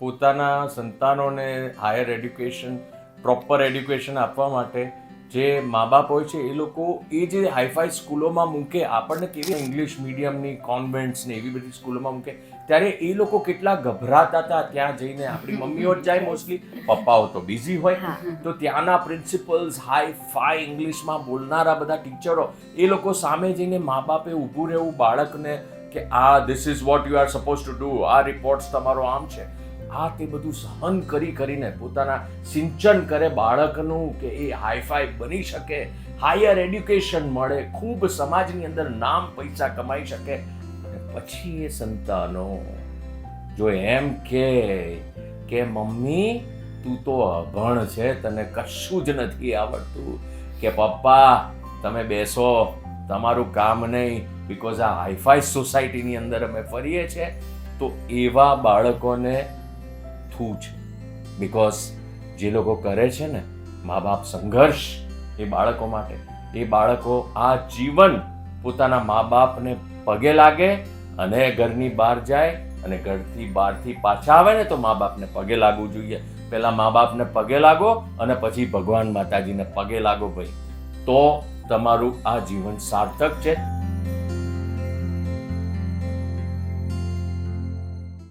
પોતાના સંતાનોને higher education proper education આપવા માટે જે મા બાપ હોય છે એ લોકો એ જે હાઈફાઈ સ્કૂલોમાં મૂકે આપણને કેવી ઇંગ્લિશ મીડિયમની કોન્વેન્ટ્સ ને એવી બધી સ્કૂલોમાં મૂકે ત્યારે એ લોકો કેટલા ગભરાતા હતા ત્યાં જઈને. આપણી મમ્મીઓ જ જાય મોસ્ટલી પપ્પાઓ તો બિઝી હોય. તો ત્યાંના પ્રિન્સિપલ્સ હાઈ ફાઈ ઇંગ્લિશમાં બોલનારા બધા ટીચરો એ લોકો સામે જઈને મા બાપે ઊભું રહેવું બાળકને કે આ this is what you are suppose to do આ રિપોર્ટ્સ તમારો આમ છે. આ તે બધું સહન કરી કરીને પોતાના સિંચન કરે, બાળકનું કે એ હાઈફાઈ બની શકે, હાયર એડ્યુકેશન મળે, ખૂબ સમાજની અંદર નામ પૈસા કમાઈ શકે. અને પછી એ સંતાનો, જો એમ કે કે મમ્મી, તું તો અભણ છે, તને કશું જ નથી આવડતું, કે પપ્પા, તમે બેસો, તમારું કામ નહીં બિકોઝ આ હાઈફાઈ સોસાયટીની અંદર અમે ફરીએ છીએ, તો એવા બાળકોને થવું છે. બિકોઝ જે લોકો કરે છે ને મા બાપ સંઘર્ષ એ બાળકો માટે, એ બાળકો આ જીવન પોતાના મા બાપને પગે લાગે અને ઘરની બહાર જાય અને ઘરથી બહારથી પાછા આવે ને તો મા બાપને પગે લાગવું જોઈએ. પહેલાં મા બાપને પગે લાગો અને પછી ભગવાન માતાજીને પગે લાગો ભાઈ. તો તમારું આ જીવન સાર્થક છે.